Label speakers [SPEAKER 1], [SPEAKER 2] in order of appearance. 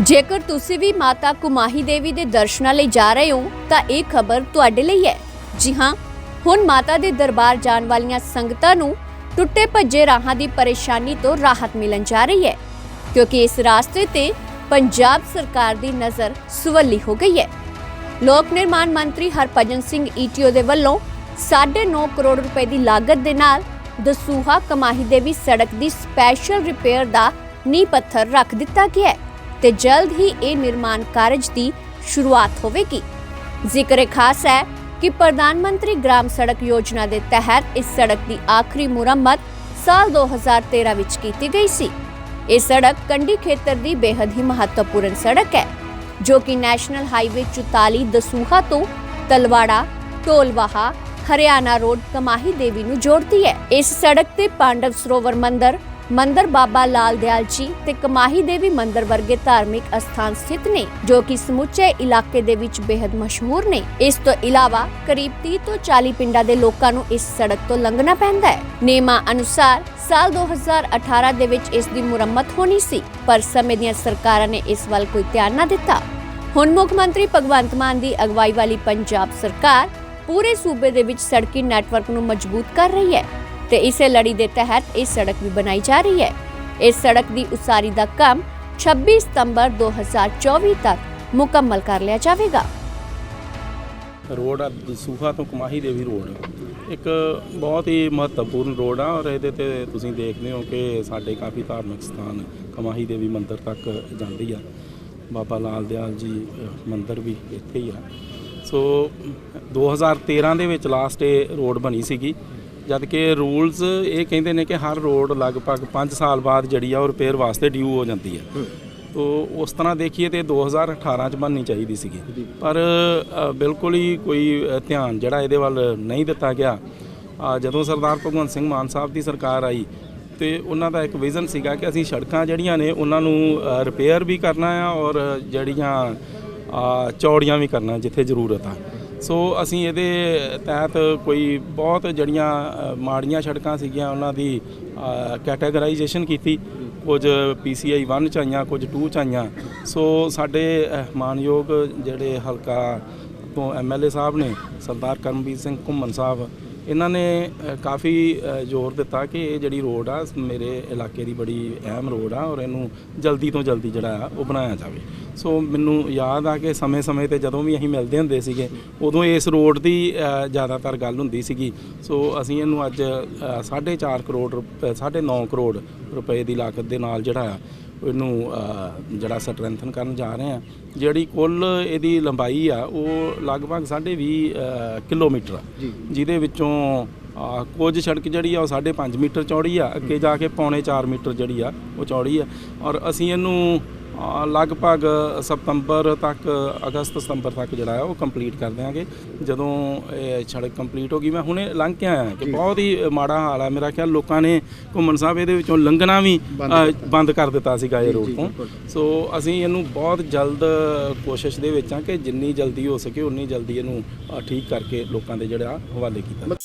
[SPEAKER 1] ਜੇਕਰ ਤੁਸੀਂ ਵੀ ਮਾਤਾ ਕੁਮਾਹੀ ਦੇਵੀ ਦੇ ਦਰਸ਼ਨਾਂ ਲਈ ਜਾ ਰਹੇ ਹੋ, ਤਾਂ ਇਹ ਖਬਰ ਤੁਹਾਡੇ ਲਈ ਹੈ। ਜੀ ਹਾਂ, ਹੁਣ ਮਾਤਾ ਦੇ ਦਰਬਾਰ ਜਾਣ ਵਾਲੀਆਂ ਸੰਗਤਾਂ ਨੂੰ ਟੁੱਟੇ ਭੱਜੇ ਰਾਹਾਂ ਦੀ ਪਰੇਸ਼ਾਨੀ ਤੋਂ ਰਾਹਤ ਮਿਲਣ ਜਾ ਰਹੀ ਹੈ, ਕਿਉਂਕਿ ਇਸ ਰਾਸਤੇ ਤੇ ਪੰਜਾਬ ਸਰਕਾਰ ਦੀ ਨਜ਼ਰ ਸੁਵੱਲੀ ਹੋ ਗਈ ਹੈ। ਲੋਕ ਨਿਰਮਾਣ ਮੰਤਰੀ ਹਰਭਜਨ ਸਿੰਘ ਈਟੀਓ ਦੇ ਵੱਲੋਂ 9.5 ਕਰੋੜ ਰੁਪਏ ਦੀ ਲਾਗਤ ਦੇ ਨਾਲ ਦਸੂਹਾ ਕਮਾਹੀ ਦੇਵੀ ਸੜਕ ਦੀ ਸਪੈਸ਼ਲ ਰਿਪੇਅਰ ਦਾ ਨੀਂਹ ਪੱਥਰ ਰੱਖ ਦਿੱਤਾ ਗਿਆ ਹੈ। ਤੇ ਜਲਦ ਹੀ ਇਹ ਨਿਰਮਾਣ ਕਾਰਜ ਦੀ ਸ਼ੁਰੂਆਤ ਹੋਵੇਗੀ। ਜ਼ਿਕਰ ਖਾਸ ਹੈ ਕਿ ਪ੍ਰਧਾਨ ਮੰਤਰੀ ਗ੍ਰਾਮ ਸੜਕ ਯੋਜਨਾ ਦੇ ਤਹਿਤ ਇਸ ਸੜਕ ਦੀ ਆਖਰੀ ਮੁਰੰਮਤ ਸਾਲ 2013 ਵਿੱਚ ਕੀਤੀ ਗਈ ਸੀ। ਇਹ ਸੜਕ ਕੰਢੀ ਖੇਤਰ ਦੀ ਬੇहद ਹੀ ਮਹੱਤਵਪੂਰਨ ਸੜਕ ਹੈ, ਜੋ ਕਿ ਨੈਸ਼ਨਲ ਹਾਈਵੇ 44 ਦਸੂਹਾ ਤੋਂ ਤਲਵਾੜਾ, ਢੋਲਵਾਹਾ, ਹਰਿਆਣਾ ਰੋਡ ਕਮਾਹੀ ਦੇਵੀ ਨੂੰ ਜੋੜਦੀ ਹੈ। ਇਸ ਸੜਕ ਤੇ ਪਾਂਡਵ ਸਰੋਵਰ ਮੰਦਿਰ ਮੰਦਿਰ ਬਾਬਾ ਲਾਲ ਦਿਆਲ ਜੀ ਤੇ ਕਮਾਹੀ ਦੇਵੀ ਮੰਦਿਰ ਵਰਗੇ ਧਾਰਮਿਕ ਅਸਥਾਨ ਸਥਿਤ ਨੇ, ਜੋ ਕਿ ਸਮੁੱਚੇ ਇਲਾਕੇ ਦੇ ਵਿੱਚ ਬੇहद ਮਸ਼ਹੂਰ ਨੇ। ਇਸ ਤੋਂ ਇਲਾਵਾ ਕਰੀਬ 30 ਤੋਂ 40 ਪਿੰਡਾਂ ਦੇ ਲੋਕਾਂ ਨੂੰ ਇਸ ਸੜਕ ਤੋਂ ਲੰਘਣਾ ਪੈਂਦਾ ਹੈ। ਨਿਯਮਾਂ ਅਨੁਸਾਰ ਸਾਲ 2018 ਦੇ ਵਿੱਚ ਇਸ ਦੀ ਮੁਰੰਮਤ ਹੋਣੀ ਸੀ, ਪਰ ਸਮੇਂ ਦੀਆਂ ਸਰਕਾਰਾਂ ਨੇ ਇਸ ਵੱਲ ਕੋਈ ਧਿਆਨ ਨਾ ਦਿੱਤਾ। ਹੁਣ ਮੁੱਖ ਮੰਤਰੀ ਭਗਵੰਤ ਮਾਨ ਦੀ ਅਗਵਾਈ ਵਾਲੀ ਪੰਜਾਬ ਸਰਕਾਰ ਪੂਰੇ ਸੂਬੇ ਦੇ ਵਿੱਚ ਸੜਕੀ ਨੈਟਵਰਕ ਨੂੰ ਮਜ਼ਬੂਤ ਕਰ ਰਹੀ ਹੈ। ਤੇ ਇਸੇ ਲੜੀ ਦੇ ਤਹਿਤ ਇਹ ਸੜਕ ਵੀ ਬਣਾਈ ਜਾ ਰਹੀ ਹੈ। ਇਸ ਸੜਕ ਦੀ ਉਸਾਰੀ ਦਾ ਕੰਮ 26 ਸਤੰਬਰ 2024 ਤੱਕ ਮੁਕੰਮਲ ਕਰ ਲਿਆ ਜਾਵੇਗਾ।
[SPEAKER 2] ਰੋਡ ਆ ਦਸੂਹਾ ਤੋਂ ਕਮਾਹੀ ਦੇਵੀ ਰੋਡ। ਇੱਕ ਬਹੁਤ ਹੀ ਮਹੱਤਵਪੂਰਨ ਰੋਡ ਆ ਔਰ ਇਹਦੇ ਤੇ ਤੁਸੀਂ ਦੇਖਦੇ ਹੋ ਕਿ ਸਾਡੇ ਕਾਫੀ ਧਾਰਮਿਕ ਸਥਾਨ ਕਮਾਹੀ ਦੇਵੀ ਮੰਦਿਰ ਤੱਕ ਜਾਂਦੀ ਆ। ਬਾਬਾ ਲਾਲ ਦਿਆਲ ਜੀ ਅ, ਮੰਦਿਰ ਵੀ ਇੱਥੇ ਹੀ ਆ। ਸੋ 2013 ਦੇ ਵਿੱਚ ਲਾਸਟ ਇਹ ਰੋਡ ਬਣੀ ਸੀਗੀ। ਜਦ ਕਿ ਰੂਲਸ ਇਹ ਕਹਿੰਦੇ ਨੇ ਕਿ ਹਰ ਰੋਡ ਲਗਭਗ 5 ਸਾਲ ਬਾਅਦ ਜਿਹੜੀ ਆ ਉਹ ਰਿਪੇਅਰ ਵਾਸਤੇ ਡਿਊ ਹੋ ਜਾਂਦੀ ਹੈ। ਤੋ ਉਸ ਤਰ੍ਹਾਂ ਦੇਖੀਏ ਤੇ 2018 ਚ ਬਣਨੀ ਚਾਹੀਦੀ ਸੀਗੀ। ਪਰ ਬਿਲਕੁਲ ਹੀ ਕੋਈ ਧਿਆਨ ਜਿਹੜਾ ਇਹਦੇ ਵੱਲ ਨਹੀਂ ਦਿੱਤਾ ਗਿਆ। ਜਦੋਂ ਸਰਦਾਰ ਭਗਵੰਤ ਸਿੰਘ ਮਾਨ ਸਾਹਿਬ ਦੀ ਸਰਕਾਰ ਆਈ ਤੇ ਉਹਨਾਂ ਦਾ ਇੱਕ ਵਿਜ਼ਨ ਸੀਗਾ ਕਿ ਅਸੀਂ ਸੜਕਾਂ ਜਿਹੜੀਆਂ ਨੇ ਉਹਨਾਂ ਨੂੰ ਰਿਪੇਅਰ ਵੀ ਕਰਨਾ ਆ ਔਰ ਜਿਹੜੀਆਂ ਚੌੜੀਆਂ ਵੀ ਕਰਨਾ ਜਿੱਥੇ ਜ਼ਰੂਰਤ ਆ। ਸੋ ਅਸੀਂ ਇਹਦੇ ਤਹਿਤ ਕੋਈ ਬਹੁਤ ਜਿਹੜੀਆਂ ਮਾੜੀਆਂ ਸੜਕਾਂ ਸੀਗੀਆਂ, ਉਹਨਾਂ ਦੀ ਕੈਟਾਗਰਾਈਜੇਸ਼ਨ ਕੀਤੀ। ਕੁਝ PCI 1 ਚ ਆਈਆਂ, ਕੁਝ 2 ਚ ਆਈਆਂ। ਸੋ ਸਾਡੇ ਮਾਨਯੋਗ ਜਿਹੜੇ ਹਲਕਾ ਤੋਂ ਐਮਐਲਏ ਸਾਹਿਬ ਨੇ, ਸਰਦਾਰ ਕਰਮਵੀਰ ਸਿੰਘ ਘੁੰਮਣ ਸਾਹਿਬ ਇਹਨਾਂ ਨੇ ਕਾਫੀ ਜ਼ੋਰ ਦਿੱਤਾ ਕਿ ਇਹ ਜਿਹੜੀ ਰੋਡ ਆ ਮੇਰੇ ਇਲਾਕੇ ਦੀ ਬੜੀ ਅਹਿਮ ਰੋਡ ਆ ਔਰ ਇਹਨੂੰ ਜਲਦੀ ਤੋਂ ਜਲਦੀ ਜਿਹੜਾ ਆ ਉਹ ਬਣਾਇਆ ਜਾਵੇ। ਸੋ ਮੈਨੂੰ ਯਾਦ ਆ ਕਿ ਸਮੇਂ-ਸਮੇਂ ਤੇ ਜਦੋਂ ਵੀ ਅਸੀਂ ਮਿਲਦੇ ਹੁੰਦੇ ਸੀਗੇ ਉਦੋਂ ਇਸ ਰੋਡ ਦੀ ਜ਼ਿਆਦਾਤਰ ਗੱਲ ਹੁੰਦੀ ਸੀਗੀ। ਸੋ ਅਸੀਂ ਇਹਨੂੰ ਅੱਜ ਅ, 4.5 ਕਰੋੜ ਰੁਪਏ 9.5 ਕਰੋੜ ਰੁਪਏ ਦੀ ਲਾਗਤ ਦੇ ਨਾਲ ਜਿਹੜਾ ਆ ਇਹਨੂੰ ਜਿਹੜਾ ਸਟਰੈਂਥਨ ਕਰਨ ਜਾ ਰਹੇ ਆ ਜਿਹੜੀ ਕੁੱਲ ਇਹਦੀ ਲੰਬਾਈ ਆ ਉਹ ਲਗਭਗ 20 ਕਿਲੋਮੀਟਰ ਆ। ਜਿਹਦੇ ਵਿੱਚੋਂ ਕੁਝ ਸੜਕ ਜਿਹੜੀ ਆ ਉਹ 5.5 ਮੀਟਰ ਚੌੜੀ ਆ ਅੱਗੇ ਜਾ ਕੇ ਪੌਣੇ 4 ਮੀਟਰ ਜਿਹੜੀ ਆ ਉਹ ਚੌੜੀ ਆ। ਔਰ ਅਸੀਂ ਇਹਨੂੰ ਲਗਭਗ ਸਤੰਬਰ ਤੱਕ ਅਗਸਤ ਸਤੰਬਰ ਤੱਕ ਜਿਹੜਾ ਆ ਉਹ ਕੰਪਲੀਟ ਕਰ ਦਿਆਂਗੇ। ਜਦੋਂ ਇਹ ਸੜਕ ਕੰਪਲੀਟ ਹੋ ਗਈ ਮੈਂ ਹੁਣੇ ਲੰਘ ਕੇ ਆਇਆ ਕਿ ਬਹੁਤ ਹੀ ਮਾੜਾ ਹਾਲ ਆ ਮੇਰਾ ਖਿਆਲ ਲੋਕਾਂ ਨੇ ਘੁੰਮਣ ਸਾਹਿਬ ਇਹਦੇ ਵਿੱਚੋਂ ਲੰਘਣਾ ਵੀ ਬੰਦ ਕਰ ਦਿੱਤਾ। ਸੀਗਾ ਇਹ ਰੋਡ ਤੋਂ। ਸੋ ਅਸੀਂ ਇਹਨੂੰ ਬਹੁਤ ਜਲਦ ਕੋਸ਼ਿਸ਼ ਦੇ ਵਿੱਚ ਆ ਕਿ ਜਿੰਨੀ ਜਲਦੀ ਹੋ ਸਕੇ ਉਨੀ ਜਲਦੀ ਇਹਨੂੰ ਠੀਕ ਕਰਕੇ ਲੋਕਾਂ ਦੇ ਜਿਹੜਾ ਹਵਾਲੇ ਕੀਤਾ